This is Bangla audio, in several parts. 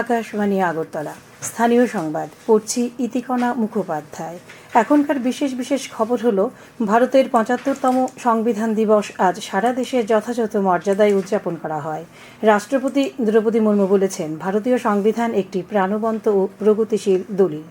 আকাশবাণী আগরতলা। স্থানীয় সংবাদ পড়ছি ইতিকণা মুখোপাধ্যায়। এখনকার বিশেষ বিশেষ খবর হলো, ভারতের পঁচাত্তরতম সংবিধান দিবস আজ সারা দেশে যথাযথ মর্যাদায় উদযাপন করা হয়। রাষ্ট্রপতি দ্রৌপদী মুর্মু বলেছেন, ভারতীয় সংবিধান একটি প্রাণবন্ত ও প্রগতিশীল দলিল।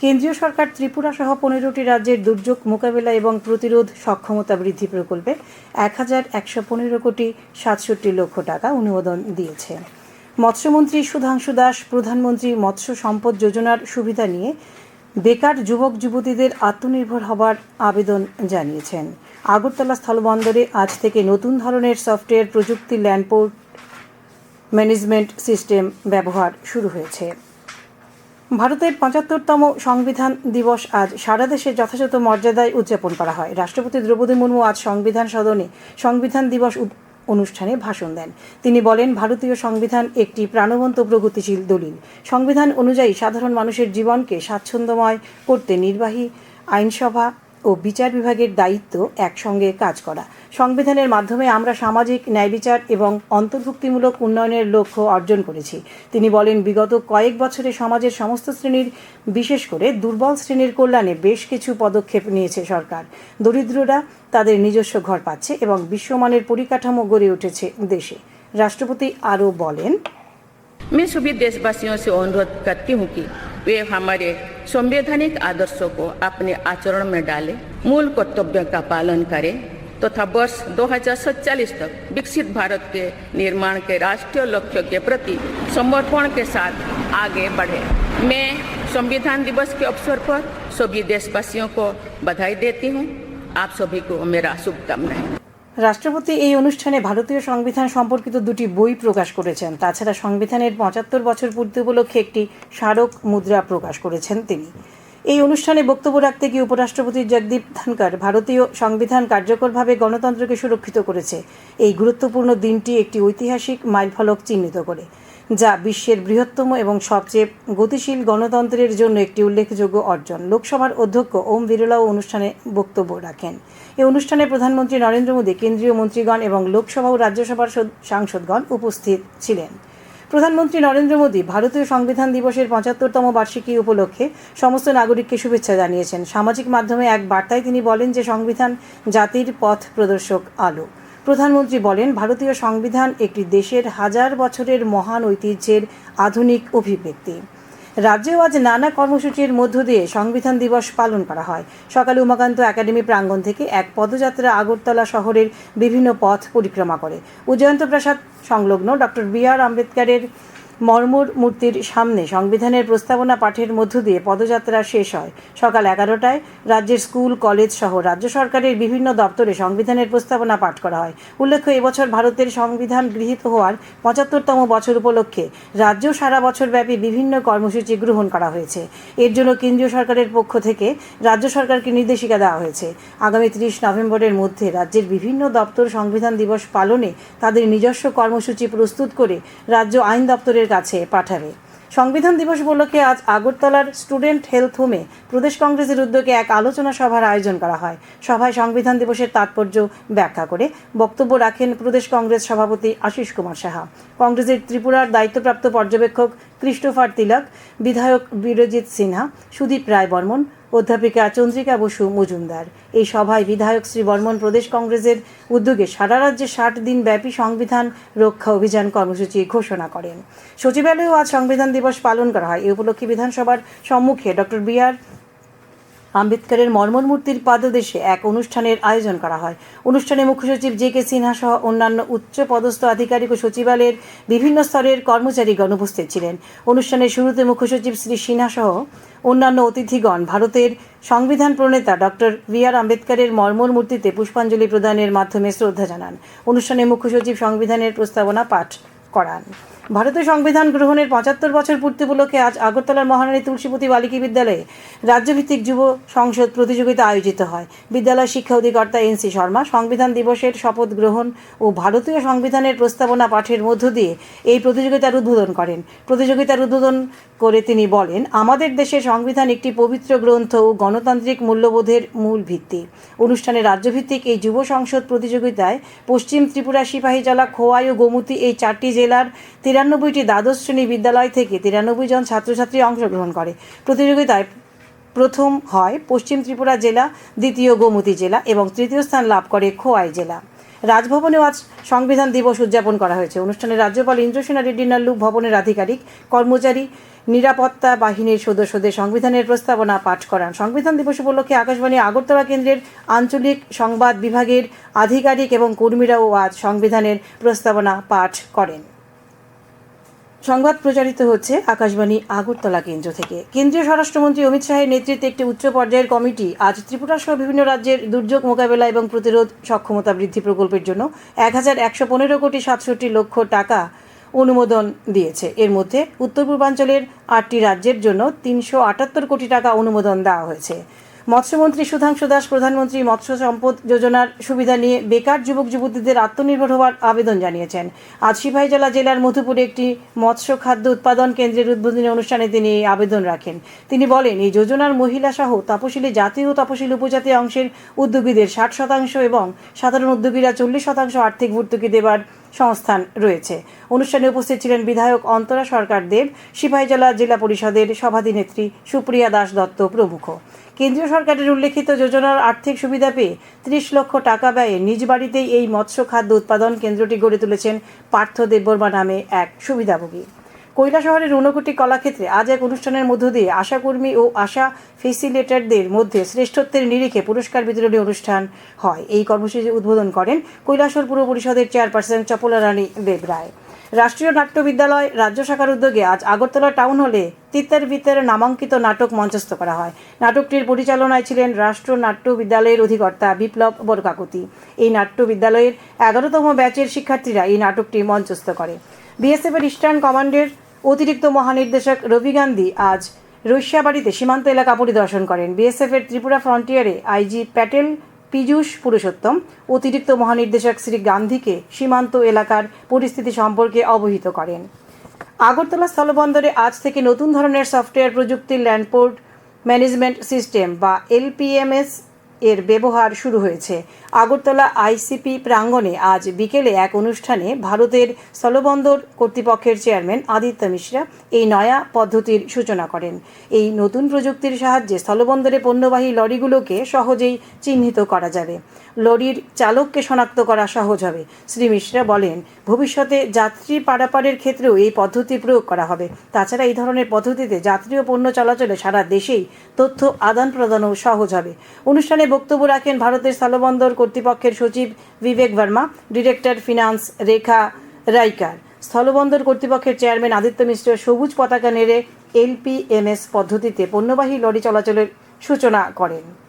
কেন্দ্রীয় সরকার ত্রিপুরা সহ পনেরোটি রাজ্যের দুর্যোগ মোকাবেলা এবং প্রতিরোধ সক্ষমতা বৃদ্ধি প্রকল্পে এক হাজার একশো পনেরো কোটি সাতষট্টি লক্ষ টাকা অনুমোদন দিয়েছে। মৎস্যমন্ত্রী সুধাংশু দাস, প্রধানমন্ত্রী মৎস্য সম্পদ যোজনার সুবিধা নিয়ে বেকার যুবক, যুবতীদের আত্মনির্ভর হবার আবেদন জানিয়েছেন। আগরতলা স্থলবন্দরে আজ থেকে নতুন ধরনের সফটওয়্যার প্রযুক্তি ল্যান্ডপোর্ট ম্যানেজমেন্ট সিস্টেম ব্যবহার শুরু হয়েছে। ভারতের পঁচাত্তরতম সংবিধান দিবস আজ সারা দেশে যথাযথ মর্যাদায় উদযাপন করা হয়। রাষ্ট্রপতি দ্রৌপদী মুর্মু আজ সংবিধান সদনে সংবিধান দিবস অনুষ্ঠানে ভাষণ দেন। তিনি বলেন, ভারতীয় সংবিধান একটি প্রাণবন্ত প্রগতিশীল দলিল। সংবিধান অনুযায়ী সাধারণ মানুষের জীবনকে স্বাচ্ছন্দ্যময় করতে নির্বাহী আইনসভা ও বিচার বিভাগের দায়িত্ব একসঙ্গে কাজ করা সংবিধানের মাধ্যমে আমরা সামাজিক ন্যায় বিচার এবং অন্তর্ভুক্তিমূলক উন্নয়নের লক্ষ্য অর্জন করেছি তিনি বলেন বিগত কয়েক বছরে সমাজের সমস্ত শ্রেণীর বিশেষ করে দুর্বল শ্রেণীর কল্যাণে বেশ কিছু পদক্ষেপ নিয়েছে সরকার দরিদ্ররা তাদের নিজস্ব ঘর পাচ্ছে এবং বিশ্বমানের পরিকাঠামো গড়ে উঠেছে দেশে রাষ্ট্রপতি আরও বলেন मैं सभी देशवासियों से अनुरोध करती हूँ कि वे हमारे संवैधानिक आदर्शों को अपने आचरण में डालें, मूल कर्तव्यों का पालन करें, तथा तो वर्ष 2047 तक विकसित भारत के निर्माण के राष्ट्रीय लक्ष्यों के प्रति समर्पण के साथ आगे बढ़े। मैं संविधान दिवस के अवसर पर सभी देशवासियों को बधाई देती हूँ। आप सभी को मेरा शुभकामनाएँ। রাষ্ট্রপতি এই অনুষ্ঠানে ভারতীয় সংবিধান সম্পর্কিত দুটি বই প্রকাশ করেছেন। তাছাড়া সংবিধানের পঁচাত্তর বছর পূর্তি উপলক্ষে একটি স্মারক মুদ্রা প্রকাশ করেছেন তিনি। এই অনুষ্ঠানে বক্তব্য রাখতে গিয়ে উপরাষ্ট্রপতি জগদীপ ধনকর ভারতীয় সংবিধান কার্যকরভাবে গণতন্ত্রকে সুরক্ষিত করেছে। এই গুরুত্বপূর্ণ দিনটি একটি ঐতিহাসিক মাইলফলক চিহ্নিত করে। যা বিশ্বের বৃহত্তম এবং সবচেয়ে গতিশীল গণতন্ত্রের জন্য একটি উল্লেখযোগ্য অর্জন। লোকসভার অধ্যক্ষ ওম বিরলাও অনুষ্ঠানে বক্তব্য রাখেন। এই অনুষ্ঠানে প্রধানমন্ত্রী নরেন্দ্র মোদী, কেন্দ্রীয় মন্ত্রীগণ এবং লোকসভা ও রাজ্যসভার সাংসদগণ উপস্থিত ছিলেন। প্রধানমন্ত্রী নরেন্দ্র মোদী ভারতীয় সংবিধান দিবসের পঁচাত্তরতম বার্ষিকী উপলক্ষে সমস্ত নাগরিককে শুভেচ্ছা জানিয়েছেন। সামাজিক মাধ্যমে এক বার্তায় তিনি বলেন যে, সংবিধান জাতির পথ প্রদর্শক আলো। প্রধানমন্ত্রী বলেন, ভারতীয় সংবিধান একটি দেশের হাজার বছরের মহান ঐতিহ্যের আধুনিক অভিব্যক্তি। রাজ্যেও আজ নানা কর্মসূচির মধ্য দিয়ে সংবিধান দিবস পালন করা হয়। সকালে উমাকান্ত একাডেমি প্রাঙ্গণ থেকে এক পদযাত্রা আগরতলা শহরের বিভিন্ন পথ পরিক্রমা করে। উজয়ন্ত প্রাসাদ সংলগ্ন ডক্টর বি আর আম্বেদকরের মর্মর মূর্তির সামনে সংবিধানের প্রস্তাবনা পাঠের মধ্য দিয়ে পদযাত্রা শেষ হয়। সকাল এগারোটায় রাজ্যের স্কুল, কলেজ সহ রাজ্য সরকারের বিভিন্ন দপ্তরে সংবিধানের প্রস্তাবনা পাঠ করা হয়। উল্লেখ্য, এবছর ভারতের সংবিধান গৃহীত হওয়ার পঁচাত্তরতম বছর উপলক্ষে রাজ্য সারা বছর ব্যাপী বিভিন্ন কর্মসূচি গ্রহণ করা হয়েছে। এর জন্য কেন্দ্রীয় সরকারের পক্ষ থেকে রাজ্য সরকারকে নির্দেশিকা দেওয়া হয়েছে। আগামী ত্রিশ নভেম্বরের মধ্যে রাজ্যের বিভিন্ন দপ্তর সংবিধান দিবস পালনে তাদের নিজস্ব কর্মসূচি প্রস্তুত করে রাজ্য আইন দপ্তরের কাছে পাঠাবে। সংবিধান দিবস উপলক্ষে আজ আগরতলার স্টুডেন্ট হেলথ হোমে প্রদেশ কংগ্রেসের উদ্যোগে এক আলোচনা সভার আয়োজন করা হয়। সভায় সংবিধান দিবসের তাৎপর্য ব্যাখ্যা করে বক্তব্য রাখেন প্রদেশ কংগ্রেস সভাপতি আশিস কুমার সাহা। কংগ্রেসের ত্রিপুরার দায়িত্বপ্রাপ্ত পর্যবেক্ষক ক্রিস্টোফার তিলক, বিধায়ক বিরজিৎ সিনহা, সুদীপ রায় বর্মন অধ্যাপিকা চন্দ্রিকা বসু মজুমদার। এই সভায় বিধায়ক শ্রী বর্মন প্রদেশ কংগ্রেসের উদ্যোগে সারা রাজ্যে ষাট দিন ব্যাপী সংবিধান রক্ষা অভিযান কর্মসূচি ঘোষণা করেন। সচিবালয়েও আজ সংবিধান দিবস পালন করা হয়। এ উপলক্ষে বিধানসভার সম্মুখে ডক্টর বি আর আম্বেদকরের মর্মর মূর্তির পাদদেশে এক অনুষ্ঠানের আয়োজন করা হয়। অনুষ্ঠানে মুখ্য সচিব জে কে সিনহা সহ অন্যান্য উচ্চ পদস্থ আধিকারিক ও সচিবালয়ের বিভিন্ন স্তরের কর্মচারীগণ উপস্থিত ছিলেন। অনুষ্ঠানের শুরুতে মুখ্য সচিব শ্রী সিনহা সহ অন্যান্য অতিথিগণ, ভারতের সংবিধান প্রণেতা ডক্টর বি আর আম্বেদকরের মর্মর মূর্তিতে পুষ্পাঞ্জলি প্রদানের মাধ্যমে শ্রদ্ধা জানান। অনুষ্ঠানে মুখ্য সচিব সংবিধানের প্রস্তাবনা পাঠ করান। ভারতীয় সংবিধান গ্রহণের পঁচাত্তর বছর পূর্তি উপলক্ষে আজ আগরতলার মহারানী তুলসীপতি বালিকা বিদ্যালয়ে রাজ্যভিত্তিক যুব সংসদ প্রতিযোগিতা আয়োজিত হয়। বিদ্যালয় শিক্ষা অধিকর্তা এন সি শর্মা, সংবিধান দিবসের শপথ গ্রহণ ও ভারতীয় সংবিধানের প্রস্তাবনা পাঠের মধ্য দিয়ে এই প্রতিযোগিতার উদ্বোধন করেন। প্রতিযোগিতার উদ্বোধন করে তিনি বলেন, আমাদের দেশের সংবিধান একটি পবিত্র গ্রন্থ ও গণতান্ত্রিক মূল্যবোধের মূল ভিত্তি। অনুষ্ঠানে রাজ্যভিত্তিক এই যুব সংসদ প্রতিযোগিতায় পশ্চিম ত্রিপুরা সিপাহী সিপাহীজলা খোয়াই ও গোমতী এই চারটি জেলার তিরানব্বইটি দ্বাদশ শ্রেণি বিদ্যালয় থেকে তিরানব্বই জন ছাত্রছাত্রী অংশগ্রহণ করে। প্রতিযোগিতায় প্রথম হয় পশ্চিম ত্রিপুরা জেলা, দ্বিতীয় গোমতী জেলা এবং তৃতীয় স্থান লাভ করে খোয়াই জেলা। রাজভবনেও আজ সংবিধান দিবস উদযাপন করা হয়েছে। অনুষ্ঠানে রাজ্যপাল ইন্দ্রসেনা রেড্ডি নাল্লু ভবনের আধিকারিক, কর্মচারী, নিরাপত্তা বাহিনীর সদস্যদের সংবিধানের প্রস্তাবনা পাঠ করান। সংবিধান দিবস উপলক্ষে আকাশবাণী আগরতলা কেন্দ্রের আঞ্চলিক সংবাদ বিভাগের আধিকারিক এবং কর্মীরাও আজ সংবিধানের প্রস্তাবনা পাঠ করেন। সংবাদ প্রচারিত হচ্ছে আকাশবাণী আগরতলা কেন্দ্র থেকে। কেন্দ্রীয় স্বরাষ্ট্রমন্ত্রী অমিত শাহের নেতৃত্বে একটি উচ্চ পর্যায়ের কমিটি আজ ত্রিপুরা সহ বিভিন্ন রাজ্যের দুর্যোগ মোকাবেলা এবং প্রতিরোধ সক্ষমতা বৃদ্ধি প্রকল্পের জন্য এক হাজার একশো পনেরো কোটি সাতষট্টি লক্ষ টাকা অনুমোদন দিয়েছে। এর মধ্যে উত্তর পূর্বাঞ্চলের আটটি রাজ্যের জন্য তিনশো আটাত্তর কোটি টাকা অনুমোদন দেওয়া হয়েছে। মৎস্যমন্ত্রী সুধাংশু দাস, প্রধানমন্ত্রী মৎস্য সম্পদ যোজনার সুবিধা নিয়ে বেকার যুবক, যুবতীদের আত্মনির্ভর হওয়ার আবেদন জানিয়েছেন। আজ সিপাহীজলা জেলার মধুপুরে একটি মৎস্য খাদ্য উৎপাদন কেন্দ্রের উদ্বোধনী অনুষ্ঠানে তিনি এই আবেদন রাখেন। তিনি বলেন, এই যোজনার মহিলা সহ তপশিলি জাতি ও তপশিলি উপজাতি অংশের উদ্যোগীদের ষাট শতাংশ এবং সাধারণ উদ্যোগীরা চল্লিশ শতাংশ আর্থিক ভর্তুকি দেবার সংস্থান রয়েছে। অনুষ্ঠানে উপস্থিত ছিলেন বিধায়ক অন্তরা সরকার দেব সিপাহীজলা জেলা পরিষদের সভাধিনেত্রী সুপ্রিয়া দাস দত্ত প্রমুখ। কেন্দ্রীয় সরকারের উল্লেখিত যোজনার আর্থিক সুবিধা পেয়ে ত্রিশ লক্ষ টাকা ব্যয়ে নিজ বাড়িতেই এই মৎস্য খাদ্য উৎপাদন কেন্দ্রটি গড়ে তুলেছেন পার্থ দেববর্মা নামে এক সুবিধাভোগী। শহরের ঊনকোটি কলাক্ষেত্রে আজ এক অনুষ্ঠানের মধ্য দিয়ে আশাকর্মী ও আশা ফেসিলেটারদের মধ্যে শ্রেষ্ঠত্বের নিরিখে পুরস্কার বিতরণী অনুষ্ঠান হয়। এই কর্মসূচি উদ্বোধন করেন কৈলাসহর পুর পরিষদের চেয়ারপারসন চপলা রানী দেবরায় রাষ্ট্রীয় নাট্য বিদ্যালয় রাজ্য শাখার উদ্যোগে আজ আগরতলা টাউন হলে তিত্তার বিত্তার নামাঙ্কিত নাটক মঞ্চস্থ করা হয়। নাটকটির পরিচালনায় ছিলেন রাষ্ট্র নাট্য বিদ্যালয়ের অধিকর্তা বিপ্লব বরকাকুতি। এই নাট্য বিদ্যালয়ের এগারোতম ব্যাচের শিক্ষার্থীরা এই নাটকটি মঞ্চস্থ করে। বিএসএফের ইস্টার্ন কমান্ডের অতিরিক্ত মহানির্দেশক রবি গান্ধী আজ রৈশাবাড়িতে সীমান্ত এলাকা পরিদর্শন করেন। বিএসএফের ত্রিপুরা ফ্রন্টিয়ারে আইজি প্যাটেল, পীযূষ পুরুষোত্তম, অতিরিক্ত মহানির্দেশক শ্রী গান্ধীকে সীমান্ত এলাকার পরিস্থিতি সম্পর্কে অবহিত করেন। আগরতলা স্থলবন্দরে আজ থেকে নতুন ধরনের সফটওয়্যার প্রযুক্তির ল্যান্ডপোর্ট ম্যানেজমেন্ট সিস্টেম বা এলপিএমএস এর ব্যবহার শুরু হয়েছে। আগরতলা আইসিপি প্রাঙ্গণে আজ বিকেলে এক অনুষ্ঠানে ভারতের স্থলবন্দর কর্তৃপক্ষের চেয়ারম্যান আদিত্য মিশ্রা এই নয়া পদ্ধতির সূচনা করেন। এই নতুন প্রযুক্তির সাহায্যে স্থলবন্দরে পণ্যবাহী লরিগুলোকে সহজেই চিহ্নিত করা যাবে। লরির চালককে শনাক্ত করা সহজ হবে। শ্রী মিশ্রা বলেন, ভবিষ্যতে যাত্রী পারাপারের ক্ষেত্রেও এই পদ্ধতি প্রয়োগ করা হবে। তাছাড়া এই ধরনের পদ্ধতিতে যাত্রী ও পণ্য চলাচলে সারা দেশেই তথ্য আদান প্রদানও সহজ হবে। অনুষ্ঠানে বক্তব্য রাখেন ভারতের স্থলবন্দর কর্তৃপক্ষের সচিব বিবেক ভার্মা, ডিরেক্টর ফিনান্স রেখা রাইকার, স্থলবন্দর কর্তৃপক্ষের চেয়ারম্যান আদিত্য মিশ্র, সবুজ পতাকা নেড়ে এলপিএমএস পদ্ধতিতে পণ্যবাহী লরি চলাচলের সূচনা করেন।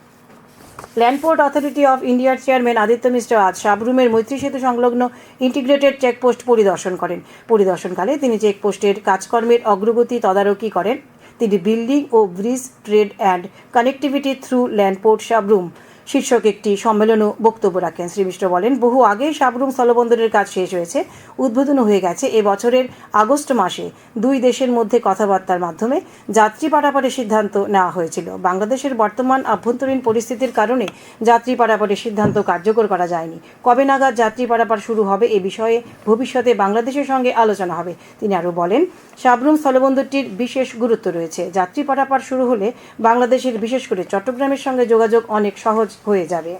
ল্যান্ডপোর্ট অথরিটি অফ ইন্ডিয়ার চেয়ারম্যান আদিত্য মিশ্র আজ সাবরুমের মৈত্রী সেতু সংলগ্ন ইন্টিগ্রেটেড চেকপোস্ট পরিদর্শন করেন। পরিদর্শনকালে তিনি চেকপোস্টের কাজকর্মের অগ্রগতি তদারকি করেন। তিনি building O bridge, trade and connectivity through land port Sabroom শীর্ষক একটি সম্মেলনও বক্তব্য রাখেন। শ্রী মিশ্র বলেন, বহু আগেই সাবরুম স্থলবন্দরের কাজ শেষ হয়েছে উদ্বোধন হয়ে গেছে। এ বছরের আগস্ট মাসে দুই দেশের মধ্যে কথাবার্তার মাধ্যমে যাত্রী পারাপারের সিদ্ধান্ত নেওয়া হয়েছিল। বাংলাদেশের বর্তমান আভ্যন্তরীণ পরিস্থিতির কারণে যাত্রী পারাপারের সিদ্ধান্ত কার্যকর করা যায়নি। কবে নাগাদ যাত্রী পারাপার শুরু হবে এ বিষয়ে ভবিষ্যতে বাংলাদেশের সঙ্গে আলোচনা হবে। তিনি আরও বলেন, সাবরুম স্থলবন্দরটির বিশেষ গুরুত্ব রয়েছে। যাত্রী পারাপার শুরু হলে বাংলাদেশের, বিশেষ করে চট্টগ্রামের সঙ্গে যোগাযোগ অনেক সহজ হয়ে যাবে।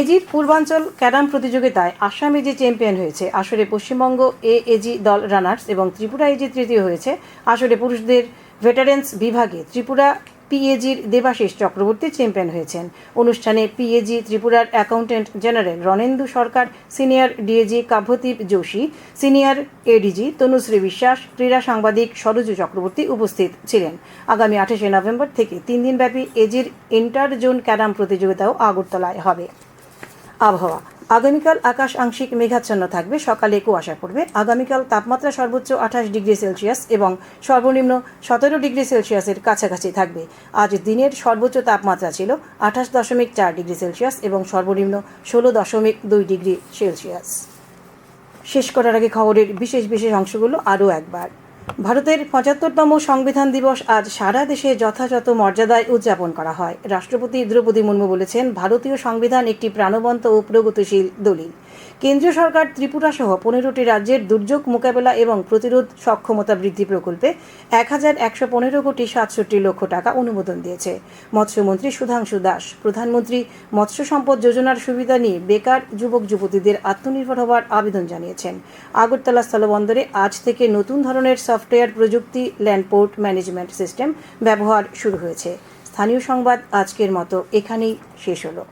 এজির পূর্বাঞ্চল ক্যারাম প্রতিযোগিতায় আসাম এজি চ্যাম্পিয়ন হয়েছে। আসরে পশ্চিমবঙ্গ এ এজি দল রানার্স এবং ত্রিপুরা এজি তৃতীয় হয়েছে। আসরে পুরুষদের ভেটারেন্স বিভাগে ত্রিপুরা পিএজির দেবাশিস চক্রবর্তী চ্যাম্পিয়ন হয়েছেন। অনুষ্ঠানে পিএজি ত্রিপুরার accountant general Ranendu Sarkar, senior DAG Kavyadeep Joshi, senior ADG Tanushree Biswas, ক্রীড়া সাংবাদিক সরোজ চক্রবর্তী উপস্থিত ছিলেন। আগামী আঠাশে নভেম্বর থেকে তিন দিনব্যাপী এজির ইন্টার জোন ক্যারাম প্রতিযোগিতাও আগরতলায় হবে। আবহাওয়া। আগামীকাল আকাশ আংশিক মেঘাচ্ছন্ন থাকবে। সকালে কুয়াশা পড়বে। আগামীকাল তাপমাত্রা সর্বোচ্চ আঠাশ ডিগ্রি সেলসিয়াস এবং সর্বনিম্ন সতেরো ডিগ্রি সেলসিয়াসের কাছাকাছি থাকবে। আজ দিনের সর্বোচ্চ তাপমাত্রা ছিল আঠাশ দশমিক চার ডিগ্রি সেলসিয়াস এবং সর্বনিম্ন ষোলো দশমিক দুই ডিগ্রি সেলসিয়াস। শেষ করার আগে খবরের বিশেষ বিশেষ অংশগুলো আরও একবার। ভারতের পঁচাত্তরতম সংবিধান দিবস আজ সারা দেশে যথাযথ মর্যাদায় উদযাপন করা হয়। রাষ্ট্রপতি দ্রৌপদী মুর্মু বলেছেন, ভারতীয় সংবিধান একটি প্রাণবন্ত ও প্রগতিশীল দলিল। কেন্দ্রীয় সরকার ত্রিপুরা সহ পনেরোটি রাজ্যের দুর্যোগ মোকাবেলা এবং প্রতিরোধ সক্ষমতা বৃদ্ধি প্রকল্পে এক হাজার একশো পনেরো কোটি সাতষট্টি লক্ষ টাকা অনুমোদন দিয়েছে। মৎস্যমন্ত্রী সুধাংশু দাস, প্রধানমন্ত্রী মৎস্য সম্পদ যোজনার সুবিধা নিয়ে বেকার যুবক যুবতীদের আত্মনির্ভর হওয়ার আবেদন জানিয়েছেন। আগরতলা স্থলবন্দরে আজ থেকে নতুন ধরনের সফটওয়্যার প্রযুক্তি ল্যান্ডপোর্ট ম্যানেজমেন্ট সিস্টেম ব্যবহার শুরু হয়েছে। স্থানীয় সংবাদ আজকের মতো এখানেই শেষ হলো।